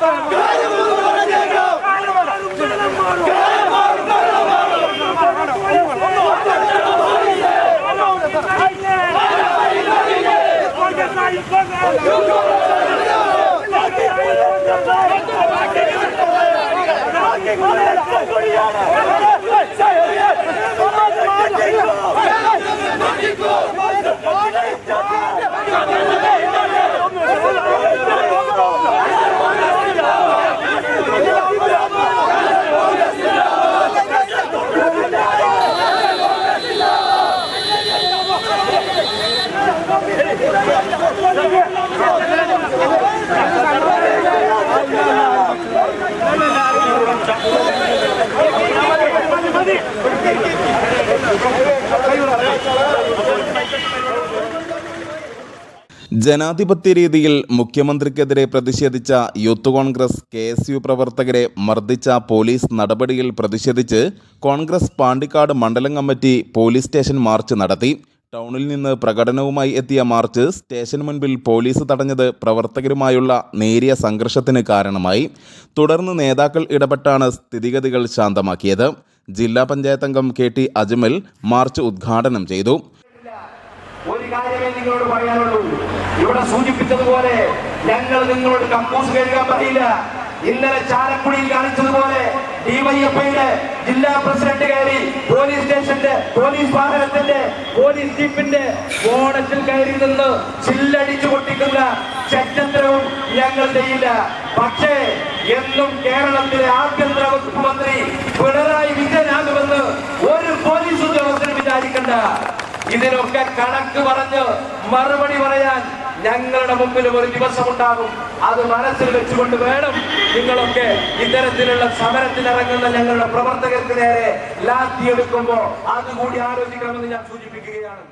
Say it again! ജനാധിപത്യ രീതിയിൽ മുഖ്യമന്ത്രിക്കെതിരെ പ്രതിഷേധിച്ച youth Congress K S U പ്രവർത്തകരെ മർദ്ദിച്ച പോലീസ് നടപടിയിൽ പ്രതിഷേധിച്ച് കോൺഗ്രസ് പാണ്ടിക്കാട് മണ്ഡലം കമ്മിറ്റി പോലീസ് സ്റ്റേഷൻ മാർച്ച് നടത്തി. ടൗണിൽ നിന്ന് പ്രകടനവുമായി എത്തിയ മാർച്ച് സ്റ്റേഷൻ മുൻപിൽ പോലീസ് തടഞ്ഞത് പ്രവർത്തകരുമായുള്ള നേരിയ സംഘർഷത്തിന് കാരണമായി. തുടർന്ന് നേതാക്കൾ ഇടപെട്ടാണ് സ്ഥിതിഗതികൾ ശാന്തമാക്കിയത്. ജില്ലാ പഞ്ചായത്ത് അംഗം കെ ടി അജ്മൽ മാർച്ച് ഉദ്ഘാടനം ചെയ്തു. ഒരു കാര്യമേ നിങ്ങളോട് പറയാനുള്ളൂ. ഇവിടെ സൂചിപ്പിച്ചതുപോലെ ഞങ്ങൾ നിങ്ങളോട് കമ്പൂസ് കേൾക്കാൻ പറയില്ല. ഇന്നലെ ചാലക്കുടിയിൽ കാണിച്ചതുപോലെ ഡിവൈഎഫ്ഐയുടെ ജില്ലാ പ്രസിഡന്റ് കയറി പോലീസ് സ്റ്റേഷന്റെ പോലീസ് വാഹനത്തിന്റെ പോലീസ് ജീപ്പിന്റെ ബോണറ്റിൽ കയറി നിന്ന് ചില്ലടിച്ചു പൊട്ടിക്കുന്ന ചരിത്രവും ഞങ്ങൾ ചെയ്യില്ല. പക്ഷേ എന്നും കേരളത്തിലെ ആഭ്യന്തര വകുപ്പ് മന്ത്രി പിണറായി വിജയനാകുമെന്ന് ഒരു പോലീസ് ഉദ്യോഗസ്ഥനും വിചാരിക്കണ്ട. ഇതിനൊക്കെ കണക്ക് പറഞ്ഞ് മറുപടി പറയാൻ ഞങ്ങളുടെ മുമ്പിലും ഒരു ദിവസം ഉണ്ടാകും അത് മനസ്സിൽ വെച്ചുകൊണ്ട് വേണം നിങ്ങളൊക്കെ ഇത്തരത്തിലുള്ള സമരത്തിനിറങ്ങുന്ന ഞങ്ങളുടെ പ്രവർത്തകർക്ക് നേരെ ലാത്തിയെടുക്കുമ്പോൾ അതുകൂടി ആലോചിക്കണമെന്ന് ഞാൻ സൂചിപ്പിക്കുകയാണ്.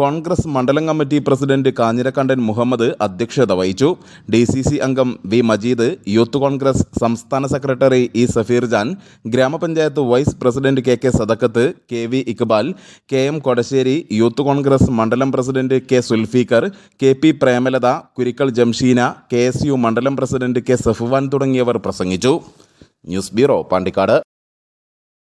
കോൺഗ്രസ് മണ്ഡലം കമ്മിറ്റി പ്രസിഡന്റ് കാഞ്ഞിരക്കണ്ടൻ മുഹമ്മദ് അധ്യക്ഷത വഹിച്ചു. ഡി സി സി അംഗം വി മജീദ് യൂത്ത് കോൺഗ്രസ് സംസ്ഥാന സെക്രട്ടറി ഇ സഫീർ ജാൻ ഗ്രാമപഞ്ചായത്ത് vice president K K Sadakkath K V Iqbal K M Kodassery youth Congress മണ്ഡലം president K Zulfiqar K P Premalatha Kurikkal Jamsheena K S U മണ്ഡലം president K Safuvan തുടങ്ങിയവർ പ്രസംഗിച്ചു. News bureau Pandikkad.